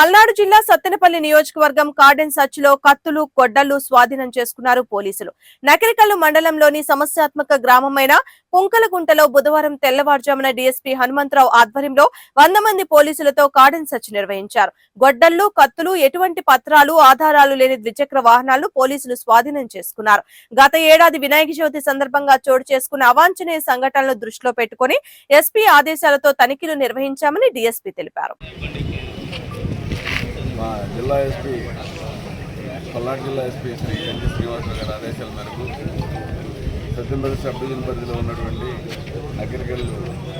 పల్నాడు జిల్లా సత్తెనపల్లి నియోజకవర్గం కార్డెన్ సర్చ్లో కత్తులు కొడ్డళ్ళు స్వాధీనం చేసుకున్నారు పోలీసులు. నకిరికల్లు మండలంలోని సమస్యాత్మక గ్రామమైన పుంకలగుంటలో బుధవారం తెల్లవారుజామున డీఎస్పీ హనుమంతరావు ఆధ్వర్యంలో వంద మంది పోలీసులతో కార్డెన్ సర్చ్ నిర్వహించారు. గొడ్డళ్ళు కత్తులు ఎటువంటి పత్రాలు ఆధారాలు లేని ద్విచక్ర వాహనాలు పోలీసులు స్వాధీనం చేసుకున్నారు. గత ఏడాది వినాయక చవితి సందర్భంగా చోటు చేసుకున్న అవాంఛనీయ సంఘటనలు దృష్టిలో పెట్టుకుని ఎస్పీ ఆదేశాలతో తనిఖీలు నిర్వహించామని డీఎస్పీ తెలిపారు. మా జిల్లా ఎస్పీ పల్నాడు జిల్లా ఎస్పీ శ్రీ ఎన్టీ శ్రీనివాసరావు గారి ఆదేశాల మేరకు సత్యంపల్లి సబ్ డివిజన్ పరిధిలో ఉన్నటువంటి అగ్రికల్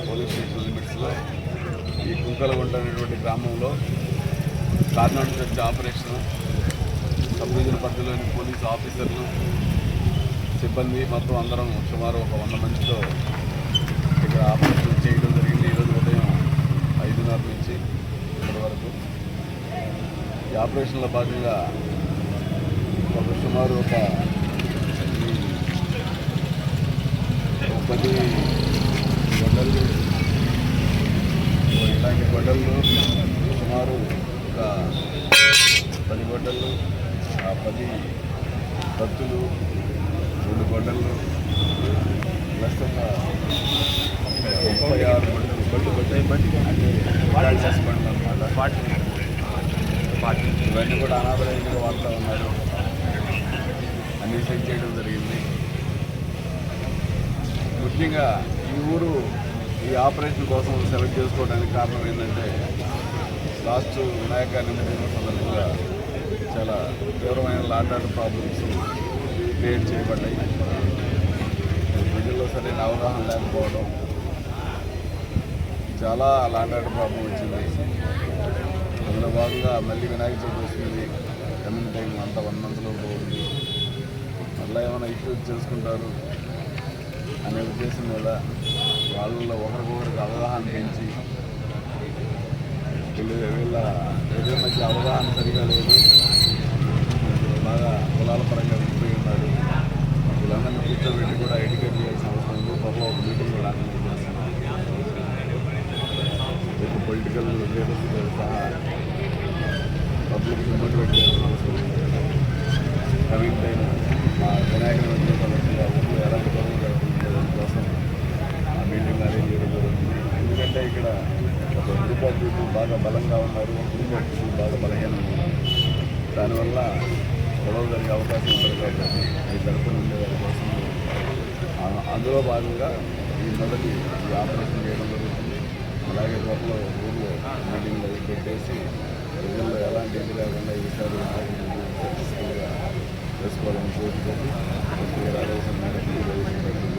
పోలీస్ స్టేషన్ లిమిట్స్లో ఈ కుంకలగుంట అనేటువంటి గ్రామంలో కార్నాడు చర్చ ఆపరేషన్ సబ్ డివిజన్ పరిధిలోని పోలీసు ఆఫీసర్లు సిబ్బంది మొత్తం అందరం సుమారు ఒక వంద మందితో ఇక్కడ ఆపరేషన్ చేయడం జరిగింది. ఈ ఆపరేషన్లో భాగంగా ఒక సుమారు ఒక పది గొడ్డలు ఇలాంటి గొడ్డలు సుమారు ఒక పది గొడ్డలు ఆ పది కత్తులు రెండు గొడ్డలు ప్లస్ ఒక ముప్పై ఆరు గొడ్డలు గొడ్డు గొడ్డ బండి అంటే వాడాల్సిన పార్టీ ఇవన్నీ కూడా అనాథరైన వాడుతూ ఉన్నారు. అన్ని సెట్ చేయడం జరిగింది. ముఖ్యంగా ఈ ఊరు ఈ ఆపరేషన్ కోసం సెలెక్ట్ చేసుకోవడానికి కారణం ఏంటంటే లాస్ట్ వినాయక నిమజ్జనం సందర్భంగా చాలా తీవ్రమైన లాండ్ ప్రాబ్లమ్స్ క్రియేట్ చేయబడ్డాయి. ప్రజల్లో సరైన అవగాహన లేకపోవడం చాలా లాండ్ ఆర్డర్ ప్రాబ్లం వచ్చింది. అందులో భాగంగా మళ్ళీ వినాయక చవితి వస్తుంది. కమింగ్ టైం అంతా వన్ మంత్లో పోతుంది మళ్ళీ ఏమైనా ఇష్యూస్ చేసుకుంటారు అనే ఉద్దేశం మీద వాళ్ళలో ఒకరికొకరికి అవగాహన పెంచి వీళ్ళ వీళ్ళ ప్రజల మధ్య అవగాహన సరిగా లేదు. బాగా కులాల పరంగా విడిపోయి ఉన్నారు వీళ్ళందరినీ కూర్చోబెట్టి కూడా ఎడ్యుకేట్ చేయాల్సిన అవసరం ఉంది త్వరలో ఒక మీటింగ్ కూడా అటెండ్ చేస్తున్నాం పొలిటికల్ లీడర్స్ సహా పబ్లిక్ మోటివేట్ చేయాల్సిన అవసరం కమింగ్ టైం మా వినాయక నిమజ్జనం ఊళ్ళో ఎలాంటి పనులు జరుగుతుంది దానికోసం ఆ మీటింగ్ అరేంజ్ చేయడం జరుగుతుంది ఎందుకంటే ఇక్కడ ఒక గ్రూప్ ఆఫ్ పీపుల్ బాగా బలంగా ఉన్నారు ఒక గ్రూప్ ఆఫ్ పీపుల్ బాగా బలహీనంగా ఉన్నారు. దానివల్ల గొడవ జరిగే అవకాశం ఉంటుంది కాబట్టి ఈ తరఫున ఉండే కోసం అందులో భాగంగా ఈ మొదటి ఈ ఆపరేషన్ చేయడం జరుగుతుంది అలాగే లోపల ఊళ్ళో మీటింగ్ అది పెట్టేసి ప్రజల్లో ఎలాంటి ఇది లేకుండా ఈసారి విషయాలు సక్సెస్ఫుల్గా చేసుకోవాలని కోరుకుంటూ ఆదేశం మేరకు